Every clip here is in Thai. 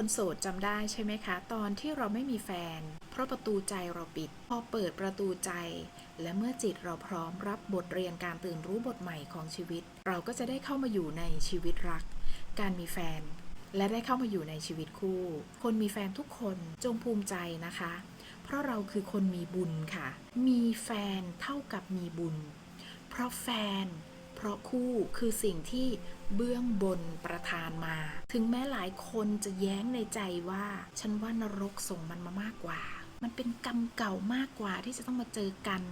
คนโสดจำได้ใช่ไหมคะ ตอนที่เราไม่มีแฟน เพราะประตูใจเราปิด พอเปิดประตูใจ และเมื่อจิตเราพร้อมรับบทเรียนการตื่นรู้บทใหม่ของชีวิต เราก็จะได้เข้ามาอยู่ในชีวิตรัก การมีแฟน และได้เข้ามาอยู่ในชีวิตคู่ คนมีแฟนทุกคนจงภูมิใจนะคะ เพราะเราคือคนมีบุญค่ะ มีแฟนเท่ากับมีบุญ เพราะแฟน เพราะคู่คือสิ่งที่เบื้องบนประทานมา ถึงแม้หลายคนจะแย้งในใจว่า ฉันว่านรกส่งมันมามากกว่า มันเป็นกรรมเก่ามากกว่าที่จะต้องมาเจอกัน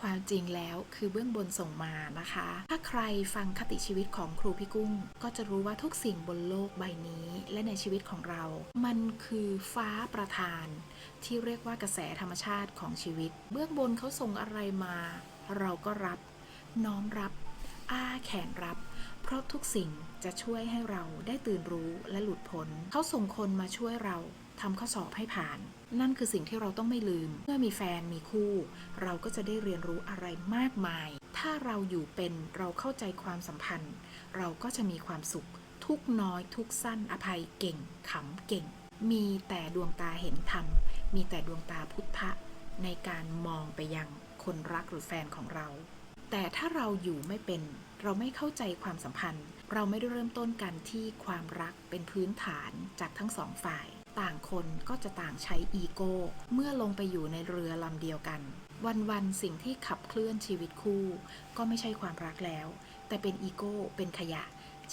ความจริงแล้วคือเบื้องบนส่งมานะคะ ถ้าใครฟังคติชีวิตของครูพี่กุ้ง ก็จะรู้ว่าทุกสิ่งบนโลกใบนี้ และในชีวิตของเรา มันคือฟ้าประทาน ที่เรียกว่ากระแสธรรมชาติของชีวิต เบื้องบนเขาส่งอะไรมา เราก็รับ น้อมรับ อ้าแขนรับ เพราะทุกสิ่งจะช่วยให้เราได้ตื่นรู้และหลุดพ้น เขาส่งคนมาช่วยเราทำข้อสอบให้ผ่าน นั่นคือสิ่งที่เราต้องไม่ลืม เมื่อมีแฟนมีคู่ เราก็จะได้เรียนรู้อะไรมากมาย ถ้าเราอยู่เป็นเราเข้าใจความสัมพันธ์ เราก็จะมีความสุข ทุกน้อยทุกสั้นอภัยเก่งขำเก่ง มีแต่ดวงตาเห็นธรรม มีแต่ดวงตาพุทธะ ในการมองไปยังคนรักหรือแฟนของเรา แต่ถ้าเราอยู่ไม่เป็น เราไม่เข้าใจความสัมพันธ์ เราไม่ได้เริ่มต้นกันที่ความรักเป็นพื้นฐานจากทั้งสองฝ่าย ต่างคนก็จะต่างใช้อีโก้ เมื่อลงไปอยู่ในเรือลำเดียวกัน วันๆสิ่งที่ขับเคลื่อนชีวิตคู่ ก็ไม่ใช่ความรักแล้ว แต่เป็นอีโก้ เป็นขยะ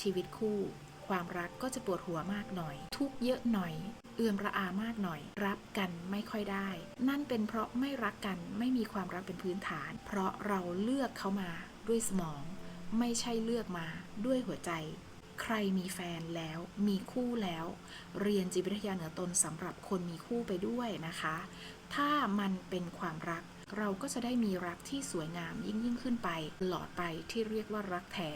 ชีวิตคู่ ความรักก็จะปวดหัวมากหน่อย ทุกเยอะหน่อย เอื่อมระอามากหน่อย รับกันไม่ค่อยได้ นั่นเป็นเพราะไม่รักกันไม่มีความรักเป็นพื้นฐาน เพราะเราเลือกเขามาด้วยสมอง ไม่ใช่เลือกมาด้วยหัวใจ ใครมีแฟนแล้วมีคู่แล้ว เรียนจิตวิทยาเหนือตนสำหรับคนมีคู่ไปด้วยนะคะ ถ้ามันเป็นความรักเราก็จะได้มีรักที่สวยงามยิ่งยิ่งขึ้นไปตลอดไปที่เรียกว่ารักแท้